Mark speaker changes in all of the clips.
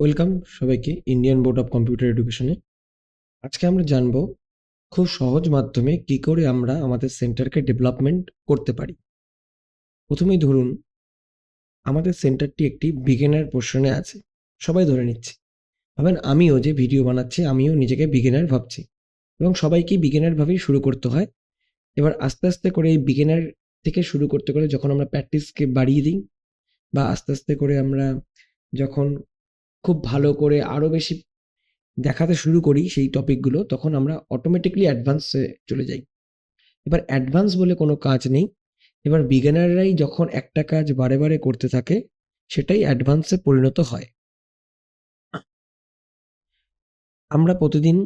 Speaker 1: Welcome সবাইকে Indian board of computer এডুকেশনে। আজকে আমরা জানব খুব সহজ মাধ্যমে কি করে আমরা আমাদের সেন্টারকে ডেভেলপমেন্ট করতে পারি। প্রথমেই ধরুন, আমাদের সেন্টারটি একটি বিগিনার পোর্শনে আছে। সবাই ধরে নিচ্ছে। ভাবেন আমিও যে ভিডিও বানাচ্ছি, আমিও নিজেকে বিগিনার ভাবছি এবং সবাইকে বিগিনার ভাবেই শুরু করতে হয়। এবার আস্তে আস্তে করে এই বিগিনার থেকে শুরু করতে করে যখন আমরা প্র্যাকটিসকে বাড়িয়ে দিই বা আস্তে আস্তে করে আমরা যখন খুব ভালো করে আরও বেশি দেখাতে শুরু করি সেই টপিকগুলো তখন আমরা অটোমেটিকলি অ্যাডভান্সে চলে যাই। এবার অ্যাডভান্স বলে কোনো কাজ নেই। এবার বিজ্ঞানাররাই যখন একটা কাজ বারে বারে করতে থাকে, সেটাই অ্যাডভান্সে পরিণত হয়। আমরা প্রতিদিন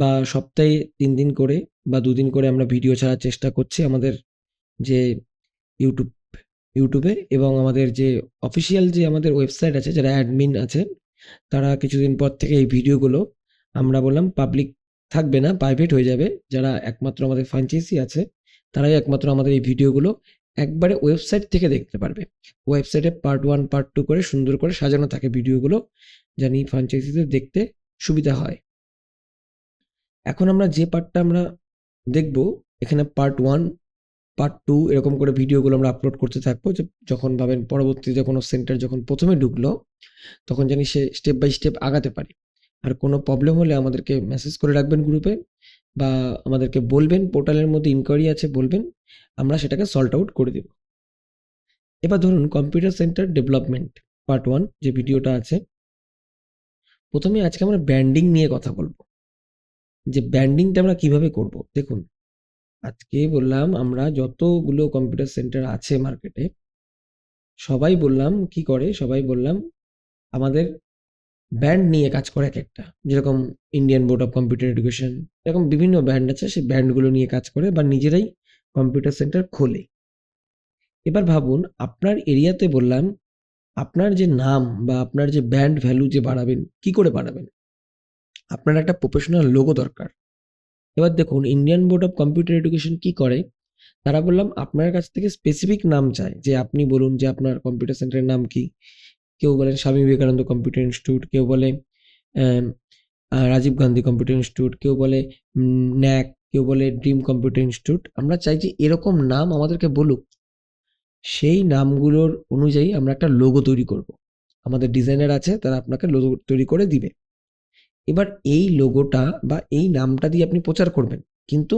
Speaker 1: বা সপ্তাহে তিন দিন করে বা দুদিন করে আমরা ভিডিও ছাড়ার চেষ্টা করছি আমাদের যে ইউটিউব ইউটিউবে এবং আমাদের যে অফিসিয়াল যে আমাদের ওয়েবসাইট আছে, যারা অ্যাডমিন আছে তারা কিছুদিন পর থেকে এই ভিডিওগুলো, আমরা বললাম পাবলিক থাকবে না প্রাইভেট হয়ে যাবে, যারা একমাত্র আমাদের ফ্র্যাঞ্চাইজি আছে, তারাই একমাত্র আমাদের এই ভিডিওগুলো একবারে ওয়েবসাইট থেকে দেখতে পারবে। ওয়েবসাইটে পার্ট ওয়ান পার্ট টু করে সুন্দর করে সাজানো থাকে ভিডিওগুলো, জানি ফ্র্যাঞ্চাইজিদের দেখতে সুবিধা হয়। এখন আমরা যে পার্টটা আমরা দেখব, এখানে পার্ট ওয়ান পার্ট টু এরকম করে ভিডিওগুলো আমরা আপলোড করতে থাকব যে যখন ভাবেন পরবর্তীতে কোনো সেন্টার যখন প্রথমে ঢুকলো, তখন জানি সে স্টেপ বাই স্টেপ আগাতে পারি। আর কোনো প্রবলেম হলে আমাদেরকে মেসেজ করে রাখবেন গ্রুপে বা আমাদেরকে বলবেন পোর্টালের মধ্যে ইনকোয়ারি আছে বলবেন, আমরা সেটাকে সল্ট আউট করে দেব। এবার ধরুন computer centre development part one যে ভিডিওটা আছে, প্রথমে আজকে আমরা ব্র্যান্ডিং নিয়ে কথা বলব। যে ব্র্যান্ডিংটা আমরা কীভাবে করব? দেখুন আজকে বললাম, আমরা যতগুলো কম্পিউটার সেন্টার আছে মার্কেটে সবাই বললাম, কি করে? সবাই বললাম, আমাদের ব্যান্ড নিয়ে কাজ করে এক একটা। যেরকম Indian board of computer education এরকম বিভিন্ন ব্যান্ড আছে, সেই ব্যান্ডগুলো নিয়ে কাজ করে বা নিজেরাই কম্পিউটার সেন্টার খোলে। এবার ভাবুন, আপনার এরিয়াতে বললাম, আপনার যে নাম বা আপনার যে ব্র্যান্ড ভ্যালু যে বাড়াবেন, কি করে বাড়াবেন? আপনার একটা প্রফেশনাল লোগো দরকার। এবার দেখুন Indian board of computer education কি করে? তারা বললাম, আপনার কাছ থেকে স্পেসিফিক নাম চায় যে আপনি বলুন যে আপনার কম্পিউটার সেন্টারের নাম কি? কেউ বলেন, স্বামী বিবেকানন্দ কম্পিউটার ইনস্টিটিউট কেউ বলে রাজীব গান্ধী কম্পিউটার ইনস্টিটিউট কেউ বলে ন্যাক। কেউ বলে, ড্রিম কম্পিউটার ইনস্টিটিউট আমরা চাই যে এরকম নাম আমাদেরকে বলুক। সেই নামগুলোর অনুযায়ী আমরা একটা লোগো তৈরি করব। আমাদের ডিজাইনার আছে, তারা আপনাকে লোগো তৈরি করে দিবে। এবার এই লোগোটা বা এই নামটা দিয়ে আপনি প্রচার করবেন। কিন্তু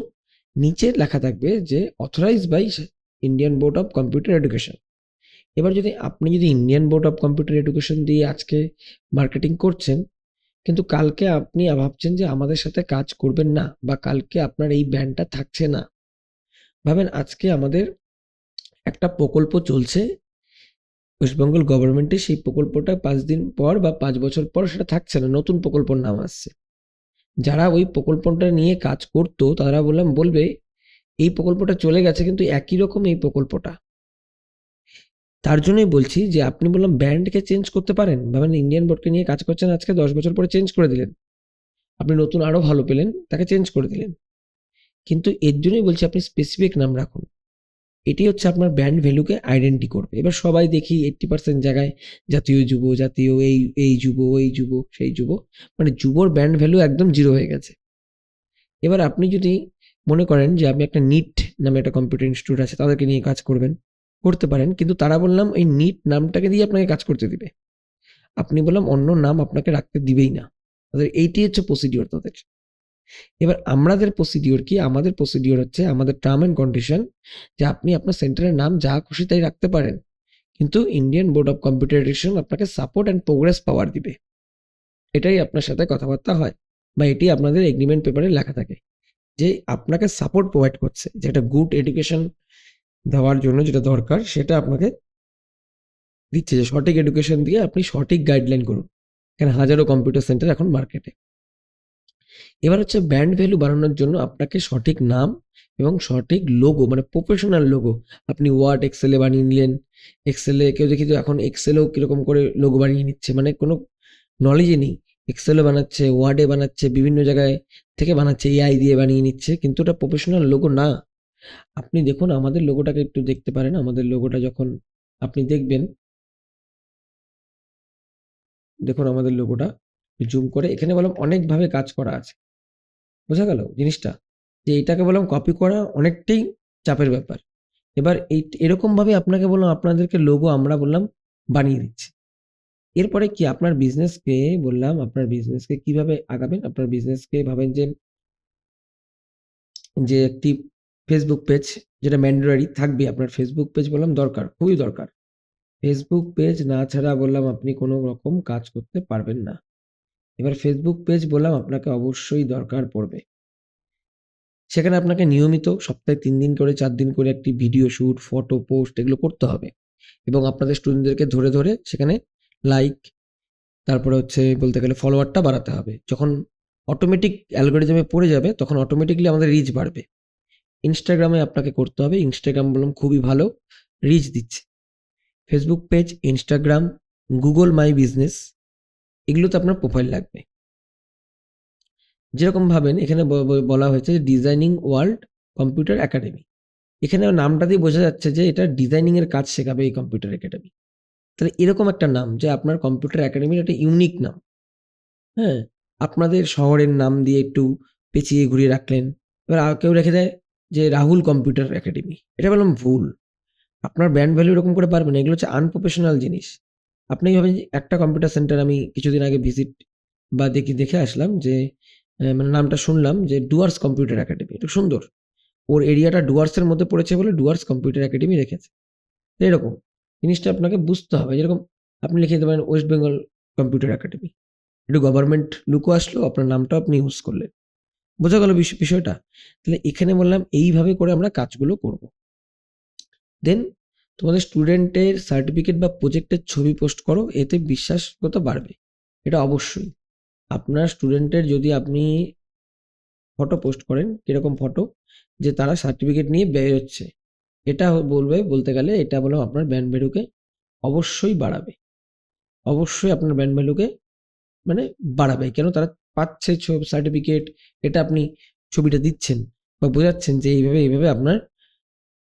Speaker 1: নিচে লেখা থাকবে যে authorise by Indian board of computer education এবার যদি আপনি যদি Indian board of computer education দিয়ে আজকে মার্কেটিং করছেন, কিন্তু কালকে আপনি ভাবছেন যে আমাদের সাথে কাজ করবেন না বা কালকে আপনার এই ব্যান্ডটা থাকছে না, ভাবেন আজকে আমাদের একটা প্রকল্প চলছে ওয়েস্টবেঙ্গল গভর্নমেন্টে সেই প্রকল্পটা পাঁচ দিন পর বা পাঁচ বছর পর সেটা থাকছে না, নতুন প্রকল্পর নাম আসছে। যারা ওই প্রকল্পটা নিয়ে কাজ করতো, তারা বললাম, বলবে, এই প্রকল্পটা চলে গেছে, কিন্তু একই রকম এই প্রকল্পটা। তার জন্যই বলছি যে, আপনি বললাম, ব্র্যান্ডকে চেঞ্জ করতে পারেন। ভাবেন ইন্ডিয়ান বোর্ডকে নিয়ে কাজ করছেন আজকে, দশ বছর পরে চেঞ্জ করে দিলেন। আপনি নতুন আরও ভালো পেলেন, তাকে চেঞ্জ করে দিলেন। কিন্তু এর জন্যই বলছি, আপনি স্পেসিফিক নাম রাখুন। এটি হচ্ছে আপনার ব্র্যান্ড ভ্যালুকে আইডেন্টি করবে। এবার সবাই দেখি এইট্টি পার্সেন্ট জায়গায় জাতীয় যুব, জাতীয় এই এই যুব এই যুব, সেই যুব মানে যুবর ব্র্যান্ড ভ্যালু একদম জিরো হয়ে গেছে। এবার আপনি যদি মনে করেন যে আপনি একটা নিট নামে একটা কম্পিউটার ইনস্টিটিউট আছে, তাদেরকে নিয়ে কাজ করবেন, করতে পারেন, কিন্তু তারা বললাম এই নিট নামটাকে দিয়ে আপনাকে কাজ করতে দিবে। আপনি বললাম অন্য নাম আপনাকে রাখতে দিবেই না। তাদের, এইটি হচ্ছে প্রসিডিওর তাদের। এবার আমাদের প্রসিডিওর কি? আমাদের প্রসিডিওর হচ্ছে আমাদের টার্ম অ্যান্ড কন্ডিশন যে আপনি আপনার সেন্টারের নাম যা খুশি তাই রাখতে পারেন। কিন্তু Indian board of computer education আপনাকে সাপোর্ট অ্যান্ড প্রোগ্রেস পাওয়ার দিবে। এটাই আপনার সাথে কথাবার্তা হয় বা এটি আপনাদের এগ্রিমেন্ট পেপারে লেখা থাকে। যে আপনাকে সাপোর্ট প্রোভাইড করছে, যে একটা গুড এডুকেশন দেওয়ার জন্য যেটা দরকার সেটা আপনাকে দিচ্ছে। যে সঠিক এডুকেশন দিয়ে আপনি সঠিক গাইডলাইন করুন। এখানে হাজারো কম্পিউটার সেন্টার এখন মার্কেটে এবার হচ্ছে ব্র্যান্ড ভ্যালু বাড়ানোর জন্য আপনাকে সঠিক নাম এবং সঠিক লোগো মানে প্রফেশনাল লোগো আপনি ওয়ার্ড এক্সেলে বানিয়ে নিলেন। এক্সেলে কেউ দেখি তো এখন এক্সেলেও কীরকম করে লোগো বানিয়ে নিচ্ছে মানে কোনো নলেজই নেই। এক্সেলও বানাচ্ছে ওয়ার্ডে বানাচ্ছে, বিভিন্ন জায়গায় থেকে বানাচ্ছে এআই দিয়ে বানিয়ে নিচ্ছে, কিন্তু ওটা প্রফেশনাল লোগো না। আপনি দেখুন, আমাদের লোগোটাকে একটু দেখতে পারেন। আমাদের লোগোটা যখন আপনি দেখবেন, দেখুন আমাদের লোগোটা জুম করে এখানে বললাম অনেকভাবে কাজ করা আছে। বোঝা গেল জিনিসটা? যে এটাকে বললাম কপি করা অনেকটাই চাপের ব্যাপার। এবার এই এরকমভাবে আপনাকে বললাম, আপনাদেরকে লোগো আমরা বললাম বানিয়ে দিচ্ছি। এরপরে কি আপনার বিজনেসকে বললাম, আপনার বিজনেসকে কীভাবে আগাবেন? আপনার বিজনেসকে ভাবেন যে যে একটি ফেসবুক পেজ যেটা ম্যান্ডেটরি থাকবে, আপনার ফেসবুক পেজ বললাম দরকার, খুবই দরকার। ফেসবুক পেজ না ছাড়া বললাম আপনি কোনো রকম কাজ করতে পারবেন না। এবার ফেসবুক পেজ বললাম আপনাকে অবশ্যই দরকার পড়বে। সেখানে আপনাকে নিয়মিত সপ্তাহে তিন দিন করে, চার দিন করে একটি ভিডিও শ্যুট ফটো পোস্ট এগুলো করতে হবে। এবং আপনাদের স্টুডেন্টদেরকে ধরে ধরে সেখানে লাইক তারপরে হচ্ছে বলতে গেলে ফলোয়ারটা বাড়াতে হবে। যখন অটোমেটিক অ্যালগোরিজমে পড়ে যাবে, তখন অটোমেটিকলি আমাদের রিচ বাড়বে। ইনস্টাগ্রামে আপনাকে করতে হবে ইনস্টাগ্রাম বললাম খুবই ভালো রিচ দিচ্ছে। Facebook page Instagram Google my business এগুলোতে আপনার প্রোফাইল লাগবে। যেরকম ভাবেন, এখানে বলা হয়েছে ডিজাইনিং ওয়ার্ল্ড কম্পিউটার একাডেমি এখানে নামটাতেই বোঝা যাচ্ছে যে এটা ডিজাইনিং এর কাজ শেখাবে এই কম্পিউটার একাডেমি তাহলে এরকম একটা নাম যে আপনার কম্পিউটার একাডেমির একটা ইউনিক নাম। হ্যাঁ? আপনাদের শহরের নাম দিয়ে একটু পেঁচিয়ে ঘুরিয়ে রাখলেন। এবার কেউ রেখে দেয় যে রাহুল কম্পিউটার একাডেমি এটা বললাম ভুল। আপনার ব্র্যান্ড ভ্যালু এরকম করে পারবেন না। এগুলো হচ্ছে আনপ্রফেশনাল জিনিস। আপনি ভাবেন একটা কম্পিউটার সেন্টার আমি কিছুদিন আগে ভিজিট বা দেখি, দেখে আসলাম যে মানে নামটা শুনলাম যে ডুয়ার্স কম্পিউটার একাডেমি এটা সুন্দর। ওর এরিয়াটা ডুয়ার্সের মধ্যে পড়েছে বলে ডুয়ার্স কম্পিউটার একাডেমি রেখেছে। এরকম। জিনিসটা আপনাকে বুঝতে হবে। যেরকম আপনি লিখে দিতে পারেন ওয়েস্ট বেঙ্গল কম্পিউটার একাডেমি একটু গভর্নমেন্ট লুকও আসলো, আপনার নামটাও আপনি ইউজ করলেন। বোঝা গেল বিষ- বিষয়টা। তাহলে এখানে বললাম, এইভাবে করে আমরা কাজগুলো করব। দেন তোমাদের স্টুডেন্টের সার্টিফিকেট বা প্রজেক্টের ছবি পোস্ট করো, এতে বিশ্বাসগত বাড়বে। এটা অবশ্যই। আপনার স্টুডেন্টের যদি আপনি ফটো পোস্ট করেন, কীরকম ফটো যে তারা সার্টিফিকেট নিয়ে ব্যয় বেরোচ্ছে এটা বলবে, বলতে গেলে এটা বললাম আপনার ব্র্যান্ড ভ্যালুকে অবশ্যই বাড়াবে। অবশ্যই আপনার ব্র্যান্ড ভ্যালুকে মানে বাড়াবে। কেন? তারা পাচ্ছে সার্টিফিকেট এটা আপনি ছবিটা দিচ্ছেন বা বোঝাচ্ছেন যে এইভাবে এইভাবে আপনার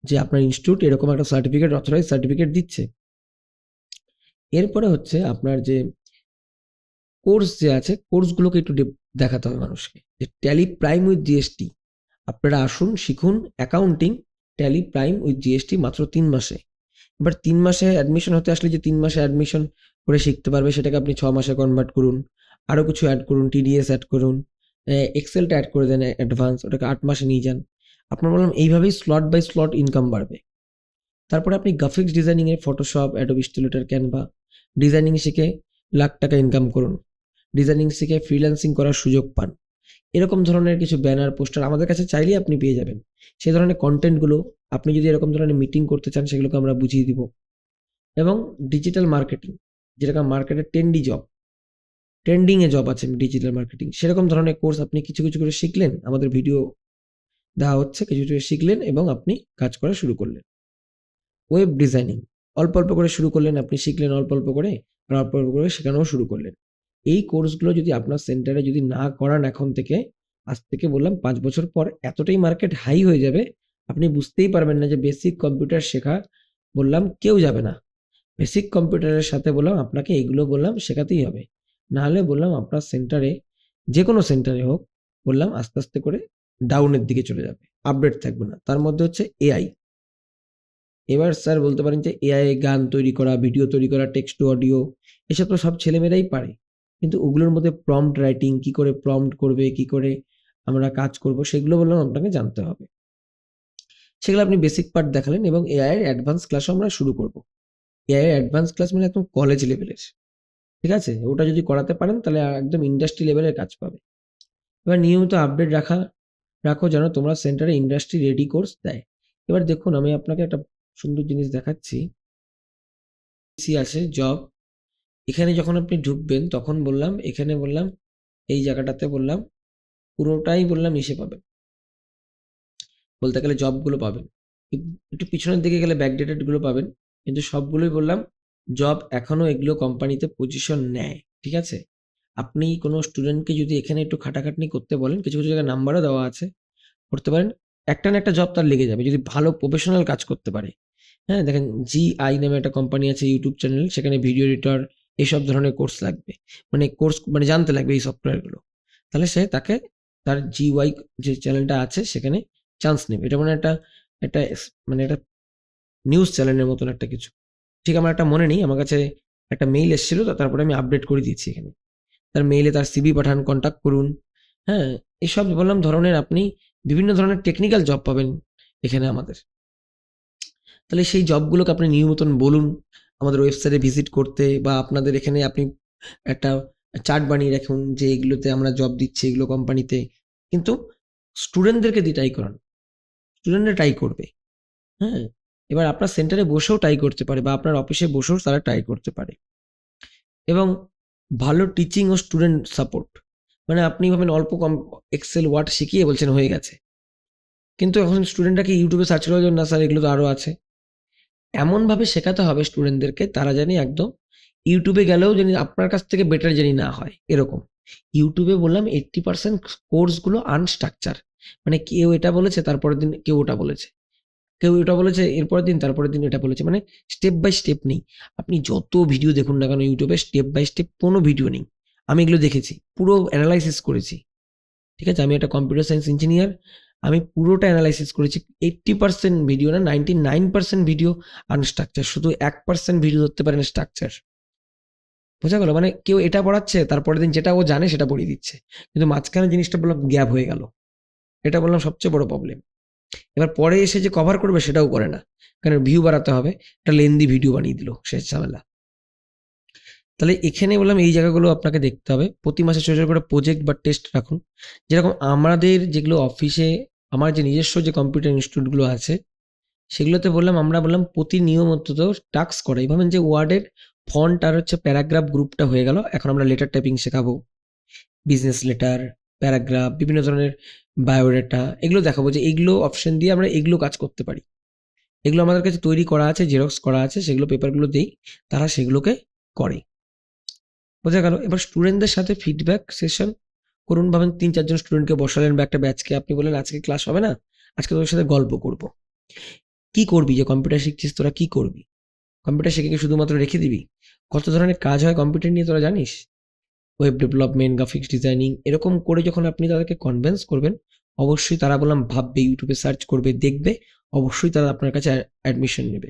Speaker 1: যে আপনার ইনস্টিটিউট এরকম একটা সার্টিফিকেট অথরাইজ সার্টিফিকেট দিচ্ছে। এরপরে হচ্ছে আপনার যে কোর্স যে আছে কোর্সগুলোকে একটু দেখাতে হবে মানুষকে। যে ট্যালি প্রাইম উইথ জিএসটি আপনারা আসুন, শিখুন accounting Tally prime with GST মাত্র তিন মাসে। এবার তিন মাসে অ্যাডমিশন হতে আসলে যে তিন মাসে অ্যাডমিশন করে শিখতে পারবে, সেটাকে আপনি ছ মাসে কনভার্ট করুন। আরও কিছু অ্যাড করুন টিডিএস অ্যাড করুন এক্সেলটা অ্যাড করে দেন অ্যাডভান্স ওটাকে আট মাসে নিয়ে যান। আপনার বললাম, এইভাবেই স্লট বাই স্লট ইনকাম বাড়বে। তারপরে আপনি graphics ডিজাইনিংয়ে Photoshop Adobe Illustrator Canva designing শিখে লাখ টাকা ইনকাম করুন। ডিজাইনিং শিখে ফ্রিল্যান্সিং করার সুযোগ পান। এরকম ধরনের কিছু ব্যানার পোস্টার আমাদের কাছে চাইলেই আপনি পেয়ে যাবেন। সেই ধরনের কন্টেন্টগুলো আপনি যদি এরকম ধরনের মিটিং করতে চান, সেগুলোকে আমরা বুঝিয়ে দিব। এবং ডিজিটাল মার্কেটিং যেরকম মার্কেটে ট্রেন্ডি জব ট্রেন্ডিংয়ে জব আছে ডিজিটাল মার্কেটিং সেরকম ধরনের কোর্স আপনি কিছু কিছু করে শিখলেন আমাদের ভিডিও দেওয়া হচ্ছে, কিছু কিছু শিখলেন এবং আপনি কাজ করা শুরু করলেন। ওয়েব ডিজাইনিং, অল্প অল্প করে শুরু করলেন, আপনি শিখলেন অল্প অল্প করে, আর অল্প অল্প করে শেখানোও শুরু করলেন। এই কোর্সগুলো যদি আপনার সেন্টারে যদি না করান এখন থেকে, আজ থেকে বললাম পাঁচ বছর পর এতটাই মার্কেট হাই হয়ে যাবে, আপনি বুঝতেই পারবেন না যে বেসিক কম্পিউটার শেখা বললাম কেউ যাবে না। বেসিক কম্পিউটারের সাথে বললাম আপনাকে এগুলো বললাম শেখাতেই হবে। নাহলে বললাম আপনার সেন্টারে যে কোনো সেন্টারে হোক, বললাম আস্তে আস্তে করে ডাউনের দিকে চলে যাবে আপডেট থাকবে না। তার মধ্যে হচ্ছে এআই এবার স্যার বলতে পারেন যে এআই গান তৈরি করা ভিডিও তৈরি করা টেক্সট টু অডিও এসব তো সব ছেলেমেয়েরাই পারে। কিন্তু ওগুলোর মধ্যে প্রম্পট রাইটিং কি করে প্রম্পট করবে, কি করে আমরা কাজ করব, সেগুলো বললাম আপনাকে জানতে হবে। সেগুলো আপনি বেসিক পার্ট দেখালেন এবং এআই এর অ্যাডভান্স ক্লাসও আমরা শুরু করব। এআই এর অ্যাডভান্স ক্লাস মানে একদম কলেজ লেভেলের ঠিক আছে? ওটা যদি করাতে পারেন তাহলে একদম ইন্ডাস্ট্রি লেভেলের কাজ পাবে। এবার নিয়মিত আপডেট রাখা রাখো যেন তোমরা সেন্টারে ইন্ডাস্ট্রি রেডি কোর্স দেয়। এবার দেখুন, আমি আপনাকে একটা সুন্দর জিনিস দেখাচ্ছি। সি আছে জব এখানে যখন আপনি ঢুকবেন, তখন বললাম, এখানে বললাম, এই জায়গাটাতে বললাম, পুরোটাই বললাম ইসে পাবেন। বলতে গেলে জবগুলো পাবেন। একটু- পিছনের দিকে গেলে ব্যাকডেটেডগুলো পাবেন। কিন্তু সবগুলোই বললাম জব এখনও এগুলো কোম্পানিতে পজিশন নেয়। ঠিক আছে? আপনি কোনো স্টুডেন্টকে যদি এখানে একটু খাটাখাটনি করতে বলেন, কিছু কিছু জায়গায় নাম্বারও দেওয়া আছে, করতে পারেন, একটা না একটা জব তার লেগে যাবে। যদি ভালো প্রফেশনাল কাজ করতে পারে হ্যাঁ? দেখেন জি আই নামে একটা কোম্পানি আছে ইউটিউব চ্যানেল সেখানে ভিডিও এডিটর এইসব ধরনের কোর্স লাগবে। মানে কোর্স মানে জানতে লাগবে এই সফটওয়্যারগুলো তাহলে সে তাকে তার জি ওয়াই যে চ্যানেলটা আছে, সেখানে চান্স নেবে। এটা মানে একটা একটা মানে একটা নিউজ চ্যানেলের মতন একটা কিছু। ঠিক আমার একটা মনে নেই, আমার কাছে একটা মেইল এসেছিল তারপরে আমি আপডেট করে দিচ্ছি এখানে। তার মেইলে তার সিবি পাঠান কন্ট্যাক্ট করুন। হ্যাঁ এসব বললাম ধরনের আপনি বিভিন্ন ধরনের টেকনিক্যাল জব পাবেন এখানে আমাদের। তাহলে সেই জবগুলোকে আপনি নিয়মিতন বলুন, আমাদের ওয়েবসাইটে ভিজিট করতে বা আপনাদের এখানে আপনি একটা চার্ট বানিয়ে রাখুন যে এগুলোতে আমরা জব দিচ্ছি, এগুলো কোম্পানিতে কিন্তু স্টুডেন্টদেরকে দিয়ে ট্রাই করান। স্টুডেন্টরা ট্রাই করবে। হ্যাঁ এবার আপনার সেন্টারে বসেও ট্রাই করতে পারে বা আপনার অফিসে বসেও তারা ট্রাই করতে পারে। এবং ভালো টিচিং ও স্টুডেন্ট সাপোর্ট মানে আপনি ভাবেন অল্প কম এক্সেল ওয়ার্ড শিখিয়ে বলছেন, হয়ে গেছে। কিন্তু এখন স্টুডেন্টরা কি ইউটিউবে সার্চ করার জন্য? না স্যার এগুলো তো আরও আছে। এমনভাবে শেখাতে হবে স্টুডেন্টদেরকে তারা জানি একদম ইউটিউবে গেলেও জানি আপনার কাছ থেকে বেটার জানি না হয়, এরকম। ইউটিউবে বললাম এইট্টি পার্সেন্ট কোর্সগুলো আনস্ট্রাকচার মানে কেউ এটা বলেছে, তারপরের দিন কেউ ওটা বলেছে। কেউ এটা বলেছে, এরপরের দিন, তারপরের দিন এটা বলেছে। মানে স্টেপ বাই স্টেপ নেই। আপনি যত ভিডিও দেখুন না কেন ইউটিউবে স্টেপ বাই স্টেপ কোনো ভিডিও নেই। আমি এগুলো দেখেছি, পুরো অ্যানালাইসিস করেছি। ঠিক আছে? আমি একটা কম্পিউটার সায়েন্স ইঞ্জিনিয়ার আমি পুরোটা অ্যানালাইসিস করেছি। এইট্টি পার্সেন্ট ভিডিও না ninety nine percent video unstructured শুধু এক পার্সেন্ট ভিডিও ধরতে পারেন স্ট্রাকচার বোঝা গেল? মানে কেউ এটা পড়াচ্ছে, তারপরের দিন যেটা ও জানে সেটা পড়িয়ে দিচ্ছে। কিন্তু মাঝখানে জিনিসটা বললাম গ্যাপ হয়ে গেল। এটা বললাম সবচেয়ে বড় প্রবলেম এবার পরে এসে যে কভার করবে সেটাও করে না। কারণ ভিউ বাড়াতে হবে। একটা লেন্দি ভিডিও বানিয়ে দিল শেষ ঝামেলা। তাহলে এখানে বললাম এই জায়গাগুলো আপনাকে দেখতে হবে। প্রতি মাসে ছোটো ছোটো করে প্রজেক্ট বা টেস্ট রাখুন। যেরকম আমাদের যেগুলো অফিসে আমার যে নিজস্ব যে কম্পিউটার ইনস্টিটিউটগুলো আছে, সেগুলোতে বললাম, আমরা বললাম প্রতি নিয়মিত টাস্ক করাই। ভাবেন যে ওয়ার্ডের ফন্ট আর হচ্ছে প্যারাগ্রাফ গ্রুপটা হয়ে গেল, এখন আমরা লেটার টাইপিং শেখাবো। বিজনেস লেটার প্যারাগ্রাফ, বিভিন্ন ধরনের বায়োডাটা, এগুলো দেখাবো যে এগুলো অপশন দিয়ে আমরা এগুলো কাজ করতে পারি। এগুলো আমাদের কাছে তৈরি করা আছে জেরক্স করা আছে, সেগুলো পেপারগুলো দিই তারা সেগুলোকে করে। বোঝা গেল? এবার স্টুডেন্টদের সাথে ফিডব্যাক সেশন করুন। ভাবেন তিন, চারজন স্টুডেন্টকে বসালেন বা একটা ব্যাচকে আপনি বললেন, আজকে ক্লাস হবে না, আজকে তোদের সাথে গল্প করব। কি করবি যে কম্পিউটার শিখছিস, তোরা কি করবি? কম্পিউটার শিখে শুধুমাত্র রেখে দিবি? কত ধরনের কাজ হয় কম্পিউটার নিয়ে তোরা জানিস? ওয়েব ডেভেলপমেন্ট গ্রাফিক্স ডিজাইনিং এরকম করে যখন আপনি তাদেরকে কনভেন্স করবেন, অবশ্যই তারা বললাম ভাববে ইউটিউবে সার্চ করবে, দেখবে, অবশ্যই তারা আপনার কাছে অ্যাডমিশন নেবে।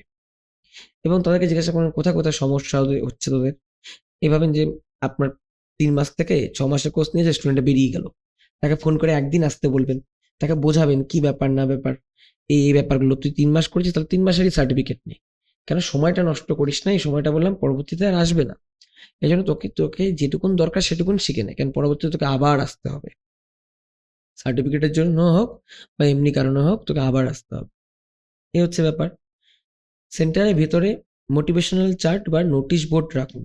Speaker 1: এবং তাদেরকে জিজ্ঞাসা করেন কোথায় কোথায় সমস্যা হচ্ছে তাদের? এভাবেন যে আপনার তিন মাস থেকে ছ মাসের কোর্স নিয়েছে স্টুডেন্টটা বেরিয়ে গেল, তাকে ফোন করে একদিন আসতে বলবেন, তাকে বোঝাবেন, কি ব্যাপার, না ব্যাপার? এই এই ব্যাপারগুলো তুই তিন মাস করেছিস, তাহলে তিন মাসেরই সার্টিফিকেট নেই কেন, সময়টা নষ্ট করিস না, এই সময়টা বললাম পরবর্তীতে আর আসবে না। এই জন্য তোকে তোকে যেটুকুন দরকার সেটুকুন শিখে নে। কারণ পরবর্তীতে তোকে আবার আসতে হবে। সার্টিফিকেটের জন্য হোক বা এমনি কারণে হোক তোকে আবার আসতে হবে। এই হচ্ছে ব্যাপার। সেন্টারের ভেতরে মোটিভেশনাল চার্ট বা নোটিশ বোর্ড রাখুন।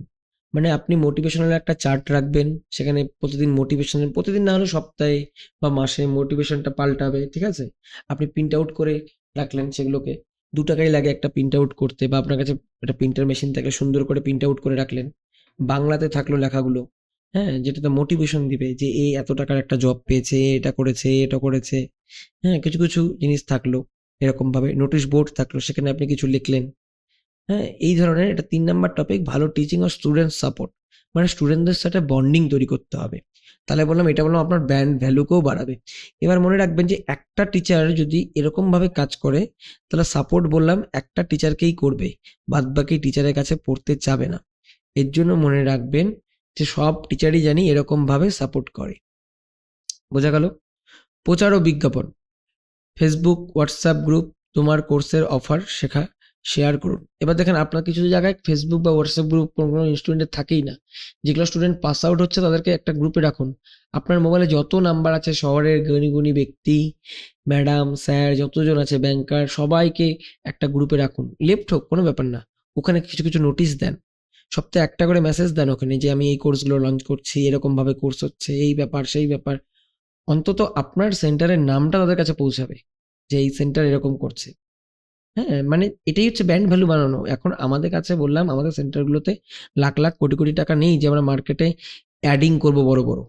Speaker 1: মানে আপনি মোটিভেশনাল একটা চার্ট রাখবেন, সেখানে প্রতিদিন মোটিভেশনাল প্রতিদিন না হলে সপ্তাহে বা মাসে মোটিভেশনটা পাল্টাবে, ঠিক আছে? আপনি প্রিন্ট আউট করে রাখলেন সেগুলোকে। দু টাকাই লাগে একটা প্রিন্ট আউট করতে বা আপনার কাছে একটা প্রিন্টার মেশিন থাকলে সুন্দর করে প্রিন্ট আউট করে রাখলেন। বাংলাতে থাকল লেখাগুলো হ্যাঁ যেটাতে মোটিভেশন দিবে যে এই এত টাকার একটা জব পেয়েছে এটা করেছে এটা করেছে হ্যাঁ কিছু কিছু জিনিস থাকল এরকম ভাবে নোটিশ বোর্ড থাকল, সেখানে আপনি কিছু লিখলেন হ্যাঁ এই ধরনের এটা তিন নাম্বার টপিক ভালো টিচিং ও স্টুডেন্ট সাপোর্ট মানে স্টুডেন্টদের সাথে বন্ডিং তৈরি করতে হবে, তাহলে বললাম এটা বললাম আপনার ব্র্যান্ড ভ্যালুকেও বাড়াবে, এবার মনে রাখবেন যে একটা টিচার যদি এরকম ভাবে কাজ করে, তাহলে সাপোর্ট বললাম একটা টিচারকেই করবে বাদ বাকি টিচারের কাছে পড়তে যাবে না এর জন্য মনে রাখবেন যে সব টিচারই জানি এরকম ভাবে সাপোর্ট করে। বোঝা গেল? প্রচার ও বিজ্ঞাপন। ফেসবুক হোয়াটসঅ্যাপ গ্রুপ তোমার কোর্সের অফার শেখা শেয়ার করুন। এবার দেখেন আপনার কিছু জায়গায় ফেসবুক বা হোয়াটসঅ্যাপ গ্রুপ কোনো কোনো স্টুডেন্টের থাকেই না। যেগুলো স্টুডেন্ট পাস আউট হচ্ছে তাদেরকে একটা গ্রুপে রাখুন। আপনার মোবাইলে যত নাম্বার আছে, শহরের গণি গুণী ব্যক্তি ম্যাডাম স্যার যতজন আছে ব্যাংকার সবাইকে একটা গ্রুপে রাখুন। লেফট হোক, কোনো ব্যাপার না। ওখানে কিছু কিছু নোটিশ দেন। সপ্তাহে একটা করে মেসেজ দেন ওখানে যে, আমি এই কোর্সগুলো লঞ্চ করছি, এরকমভাবে কোর্স হচ্ছে, এই ব্যাপার, সেই ব্যাপার। অন্তত আপনার সেন্টারের নামটা তাদের কাছে পৌঁছাবে, যে, এই সেন্টার এরকম করছে। হ্যাঁ মানে এটাই হচ্ছে ব্র্যান্ড ভ্যালু বানানো। এখন আমাদের কাছে বললাম, আমাদের সেন্টারগুলোতে লাখ লাখ, কোটি কোটি টাকা নেই যে, আমরা মার্কেটে অ্যাডিং করব বড় বড়।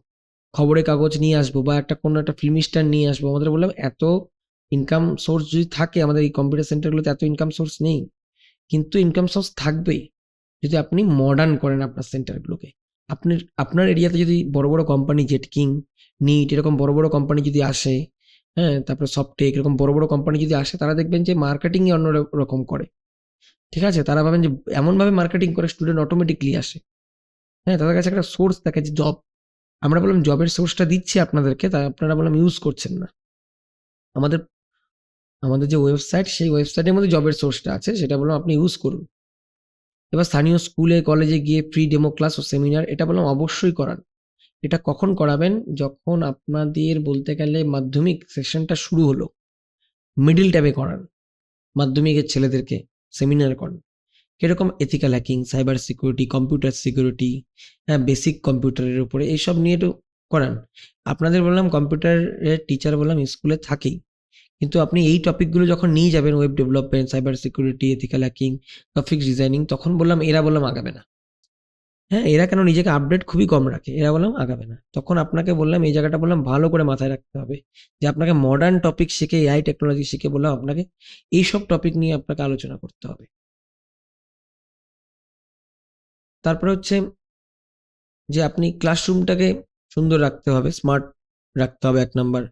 Speaker 1: খবরের কাগজ নিয়ে আসব বা একটা, কোনো একটা ফিল্ম স্টার নিয়ে আসব। আমাদের বললাম, এত ইনকাম সোর্স যদি থাকে, আমাদের এই কম্পিউটার সেন্টারগুলোতে এত ইনকাম সোর্স নেই। কিন্তু ইনকাম সোর্স থাকবেই। যদি আপনি মডার্ন করেন আপনার সেন্টারগুলোকে আপনি আপনার এরিয়াতে যদি বড় বড় কোম্পানি জেট কিং নিট এরকম বড় বড় কোম্পানি যদি আসে হ্যাঁ তারপরে সফটেক এরকম বড় বড় কোম্পানি যদি আসে, তারা দেখবেন যে মার্কেটিংই অন্য রকম করে। ঠিক আছে? তারা ভাবেন যে এমনভাবে মার্কেটিং করে স্টুডেন্ট অটোমেটিকলি আসে। হ্যাঁ তাদের কাছে একটা সোর্স থাকে যে জব আমরা বললাম জবের সোর্সটা দিচ্ছি আপনাদেরকে, তা আপনারা বললাম ইউজ করছেন না। আমাদের আমাদের যে ওয়েবসাইট সেই ওয়েবসাইটের মধ্যে জবের সোর্সটা আছে, সেটা বললাম আপনি ইউজ করুন। এবার স্থানীয় স্কুলে, কলেজে গিয়ে ফ্রি ডেমো ক্লাস ও সেমিনার এটা বললাম অবশ্যই করান। এটা কখন করাবেন? যখন আপনাদের বলতে গেলে মাধ্যমিক সেশনটা শুরু হলো মিডিল টাইমে করান। মাধ্যমিকের ছেলেদেরকে সেমিনার করান। কীরকম ethical hacking cyber security computer security হ্যাঁ বেসিক কম্পিউটারের উপরে, এইসব নিয়ে একটু করান। আপনাদের বললাম কম্পিউটারের টিচার বললাম স্কুলে থাকেই। কিন্তু আপনি এই টপিকগুলো যখন নিয়ে যাবেন web development cyber security ethical hacking graphics designing তখন বললাম, এরা বললাম আগাবে না। হ্যাঁ এরা কেন নিজেকে আপডেট খুবই কম রাখে, এরা বললাম আগাবে না। তখন আপনাকে বললাম, এই জায়গাটা বললাম ভালো করে মাথায় রাখতে হবে যে আপনাকে মডার্ন টপিক শিখে এআই টেকনোলজি শিখে বললাম আপনাকে এইসব টপিক নিয়ে আপনাকে আলোচনা করতে হবে। তারপরে হচ্ছে যে আপনি ক্লাসরুমটাকে সুন্দর রাখতে হবে স্মার্ট রাখতে হবে এক নাম্বার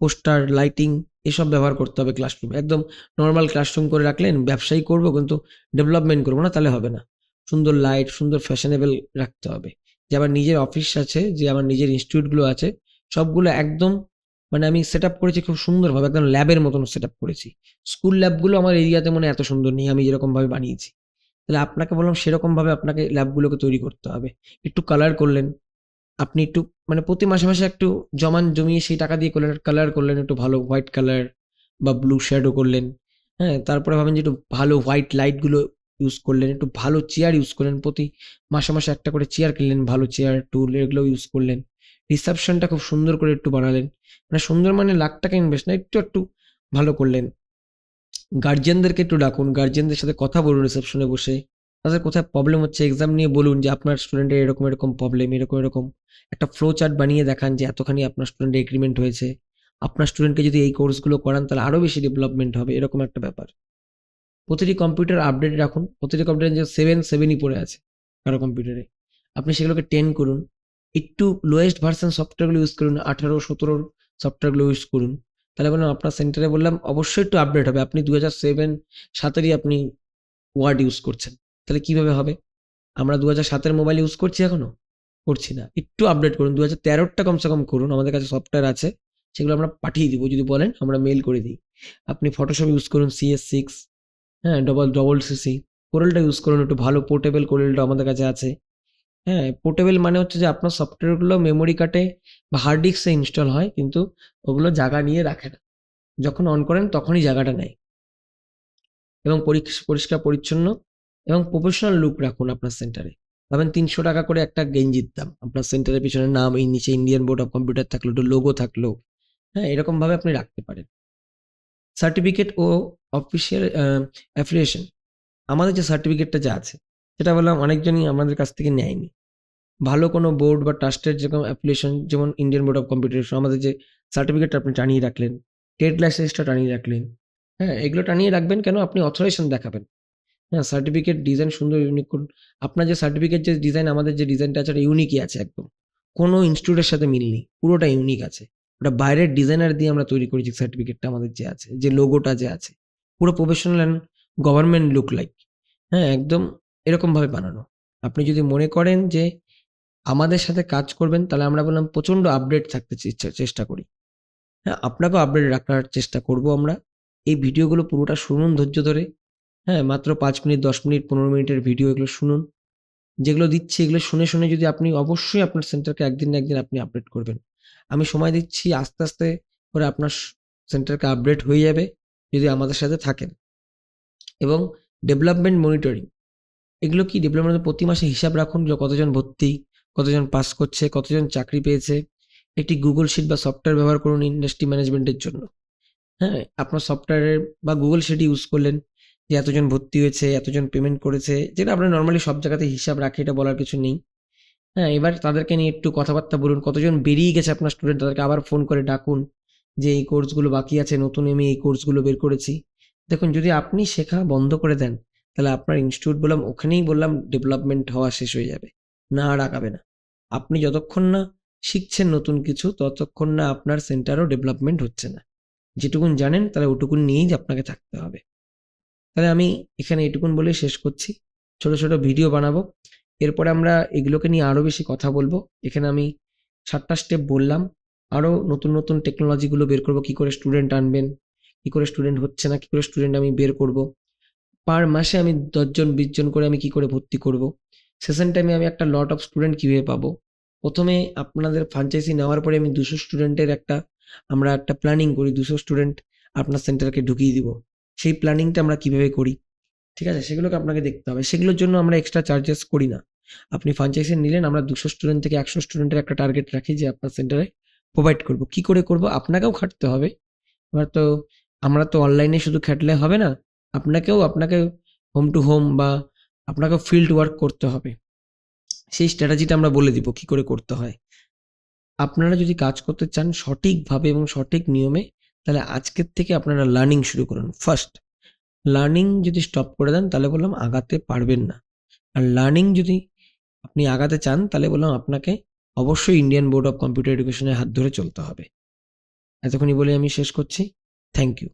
Speaker 1: পোস্টার লাইটিং এসব ব্যবহার করতে হবে ক্লাসরুম একদম নর্মাল ক্লাসরুম করে রাখলেন, ব্যবসায়ী করব কিন্তু ডেভেলপমেন্ট করব না, তাহলে হবে না। সুন্দর লাইট সুন্দর ফ্যাশনেবল রাখতে হবে। যে আমার নিজের অফিস আছে, যে আমার নিজের ইনস্টিটিউটগুলো আছে, সবগুলো একদম মানে আমি সেট আপ করেছি খুব সুন্দরভাবে, একদম ল্যাবের মতন সেট আপ করেছি স্কুল ল্যাবগুলো আমার এরিয়াতে মনে এত সুন্দর নেই, আমি যেরকমভাবে বানিয়েছি। তাহলে আপনাকে বললাম সেরকমভাবে আপনাকে ল্যাবগুলোকে তৈরি করতে হবে। একটু কালার করলেন আপনি একটু মানে প্রতি মাসে মাসে একটু জমান জমিয়ে সেই টাকা দিয়ে করলেন কালার করলেন, একটু ভালো হোয়াইট কালার বা ব্লু শ্যাডো করলেন হ্যাঁ? তারপরে ভাবেন যে একটু ভালো হোয়াইট লাইটগুলো ইউজ করলেন, একটু ভালো চেয়ার ইউজ করলেন, প্রতি মাসে মাসে একটা করে চেয়ার কিনলেন, ভালো চেয়ার টুল এগুলো ইউজ করলেন। রিসেপশনটা খুব সুন্দর করে একটু বানালেন মানে সুন্দর মানে লাখ টাকা ইনভেস্ট না, একটু একটু ভালো করলেন। গার্জিয়ানদেরকে একটু ডাকুন গার্জিয়ানদের সাথে কথা বলুন রিসেপশনে বসে। তাদের কোথায় প্রবলেম হচ্ছে? এক্সাম নিয়ে বলুন যে আপনার স্টুডেন্টের এরকম এরকম প্রবলেম এরকম এরকম। একটা ফ্লো চার্ট বানিয়ে দেখান যে এতখানি আপনার স্টুডেন্ট এগ্রিমেন্ট হয়েছে। আপনার স্টুডেন্টকে যদি এই কোর্সগুলো করান তাহলে আরও বেশি ডেভেলপমেন্ট হবে, এরকম একটা ব্যাপার। প্রতিটি কম্পিউটার আপডেট রাখুন। প্রতিটি কম্পিউটার যে সেভেন সেভেনই পড়ে আছে কারও কম্পিউটারে আপনি সেগুলোকে টেন করুন। একটু লোয়েস্ট ভার্সন সফটওয়্যারগুলো ইউজ করুন, আঠারো সতেরোর সফটওয়্যারগুলো ইউজ করুন। তাহলে বললাম আপনার সেন্টারে বললাম, অবশ্যই একটু আপডেট হবে। আপনি দু হাজার সেভেন সাতেরই আপনি ওয়ার্ড ইউজ করছেন। তাহলে কীভাবে হবে? আমরা দু হাজার সাতের মোবাইল ইউজ করছি এখনও? করছি না। একটু আপডেট করুন। দু হাজার তেরোটা কমসে কম করুন। আমাদের কাছে সফটওয়্যার আছে। সেগুলো আমরা পাঠিয়ে দিব। যদি বলেন, আমরা মেল করে দিই। আপনি ফটোশপ ইউজ করুন সিএস সিক্স হ্যাঁ ডবল ডবল সিসি কোরেলটা ইউজ করুন। একটু ভালো পোর্টেবল কোরেলটা আমাদের কাছে আছে। হ্যাঁ পোর্টেবল মানে হচ্ছে যে আপনার সফটওয়্যারগুলো মেমোরি কার্ডে বা হার্ড ডিস্কে ইনস্টল হয়, কিন্তু ওগুলো জায়গা নিয়ে রাখে না। যখন অন করেন, তখনই জায়গাটা নেয়। এবং পরিষ্কার, পরিচ্ছন্ন এবং প্রফেশনাল লুক রাখুন আপনার সেন্টারে ভাবেন তিনশো টাকা করে একটা গেঞ্জির দাম। আপনার সেন্টারের পিছনে নাম, এই নিচে ইন্ডিয়ান বোর্ড অফ কম্পিউটার থাকল, একটু লোগো থাকল। হ্যাঁ এরকম ভাবে আপনি রাখতে পারেন। সার্টিফিকেট ও অফিসিয়াল অ্যাফিলিয়েশন আমাদের যে সার্টিফিকেটটা যা আছে, সেটা বললাম অনেকজনই আমাদের কাছ থেকে নেয়নি। ভালো কোনো বোর্ড বা ট্রাস্টের যেরকম অ্যাপ্লিকেশন যেমন ইন্ডিয়ান বোর্ড অফ কম্পিউটার আমাদের যে সার্টিফিকেটটা আপনি টানিয়ে রাখলেন ট্রেড লাইসেন্সটা টানিয়ে রাখলেন হ্যাঁ এগুলো টানিয়ে রাখবেন কেন? আপনি অথরাইজেশন দেখাবেন। হ্যাঁ সার্টিফিকেট ডিজাইন সুন্দর ইউনিক করুন। আপনার যে সার্টিফিকেট যে ডিজাইন আমাদের যে ডিজাইনটা আছে ওটা ইউনিকই আছে একদম। কোনো ইনস্টিটিউটের সাথে মিল নেই, পুরোটা ইউনিক আছে। ওটা বাইরের ডিজাইনার দিয়ে আমরা তৈরি করেছি সার্টিফিকেটটা আমাদের যে আছে, যে লোগোটা যে আছে। পুরো professional and government look like হ্যাঁ একদম এরকমভাবে বানানো। আপনি যদি মনে করেন যে আমাদের সাথে কাজ করবেন, তাহলে আমরা বললাম প্রচণ্ড আপডেট থাকতে চেষ্টা করি। হ্যাঁ আপনাকেও আপডেট রাখার চেষ্টা করব আমরা। এই ভিডিওগুলো পুরোটা শুনুন ধৈর্য ধরে। হ্যাঁ মাত্র পাঁচ মিনিট, দশ মিনিট, পনেরো মিনিটের ভিডিও এগুলো শুনুন। যেগুলো দিচ্ছি, এগুলো শুনে শুনে যদি আপনি অবশ্যই আপনার সেন্টারকে একদিন না একদিন আপনি আপডেট করবেন। আমি সময় দিচ্ছি, আস্তে আস্তে করে আপনার সেন্টারকে আপডেট হয়ে যাবে, যদি আমাদের সাথে থাকেন। এবং ডেভেলপমেন্ট মনিটরিং এগুলো কি? ডেভেলপমেন্ট প্রতি মাসে হিসাব রাখুন কতজন ভর্তি, কতজন পাস করছে, কতজন চাকরি পেয়েছে। একটি গুগল শিট বা সফটওয়্যার ব্যবহার করুন ইন্ডাস্ট্রি ম্যানেজমেন্টের জন্য। হ্যাঁ আপনার সফটওয়্যারের বা গুগল শিট ইউজ করলেন যে এতজন ভর্তি হয়েছে, এতজন পেমেন্ট করেছে, যেটা আপনার নর্মালি সব জায়গাতে হিসাব রাখে, এটা বলার কিছু নেই। হ্যাঁ এবার তাদেরকে নিয়ে একটু কথাবার্তা বলুন। কতজন বেরিয়ে গেছে আপনার স্টুডেন্ট তাদেরকে আবার ফোন করে ডাকুন যে এই কোর্সগুলো বাকি আছে, নতুন আমি এই কোর্সগুলো বের করেছি। দেখুন, যদি আপনি শেখা বন্ধ করে দেন, তাহলে আপনার ইনস্টিটিউট বললাম, ওখানেই বললাম ডেভেলপমেন্ট হওয়া শেষ হয়ে যাবে। না আর না। আপনি যতক্ষণ না শিখছেন নতুন কিছু, ততক্ষণ না আপনার সেন্টারও ডেভেলপমেন্ট হচ্ছে না। যেটুকুন জানেন, তাহলে ওটুকুন নিয়েই আপনাকে থাকতে হবে। তাহলে আমি এখানে এটুকুন বলেই শেষ করছি। ছোট ছোট ভিডিও বানাবো। এরপরে আমরা এগুলোকে নিয়ে আরও বেশি কথা বলব। এখানে আমি সাতটা স্টেপ বললাম। আরও নতুন নতুন টেকনোলজিগুলো বের করব। কী করে স্টুডেন্ট আনবেন? কী করে স্টুডেন্ট হচ্ছে না? কী করে স্টুডেন্ট আমি বের করব? পার মাসে আমি দশজন, বিশজন করে আমি কি করে ভর্তি করব? সেশন টাইমে আমি একটা লট অফ স্টুডেন্ট কীভাবে পাবো? প্রথমে আপনাদের ফ্রাঞ্চাইজি নেওয়ার পরে আমি দুশো স্টুডেন্টের একটা, আমরা একটা প্ল্যানিং করি। দুশো স্টুডেন্ট আপনার সেন্টারকে ঢুকিয়ে দিব। সেই প্ল্যানিংটা আমরা কীভাবে করি? ঠিক আছে? সেগুলোকে আপনাকে দেখতে হবে। সেগুলোর জন্য আমরা এক্সট্রা চার্জেস করি না। আপনি ফ্রাঞ্চাইজি নিলেন, আমরা দুশো স্টুডেন্ট থেকে একশো স্টুডেন্টের একটা টার্গেট রাখি যে আপনার সেন্টারে প্রোভাইড করব। কি করে করব? আপনাকেও খাটতে হবে। এবার তো আমরা তো অনলাইনে শুধু খাটলে হবে না, আপনাকেও, আপনাকে হোম টু হোম বা আপনাকেও ফিল্ড ওয়ার্ক করতে হবে। সেই স্ট্র্যাটাজিটা আমরা বলে দিব কি করে করতে হয়। আপনারা যদি কাজ করতে চান সঠিকভাবে এবং সঠিক নিয়মে তাহলে আজকের থেকে আপনারা লার্নিং শুরু করুন। ফার্স্ট লার্নিং যদি স্টপ করে দেন, তাহলে বললাম আগাতে পারবেন না। আর লার্নিং যদি আপনি আগাতে চান, তাহলে বললাম আপনাকে অবশ্যই ইন্ডিয়ান বোর্ড অফ কম্পিউটার এডুকেশনের হাত ধরে চলতে হবে। এতক্ষণই বলে আমি শেষ করছি। Thank you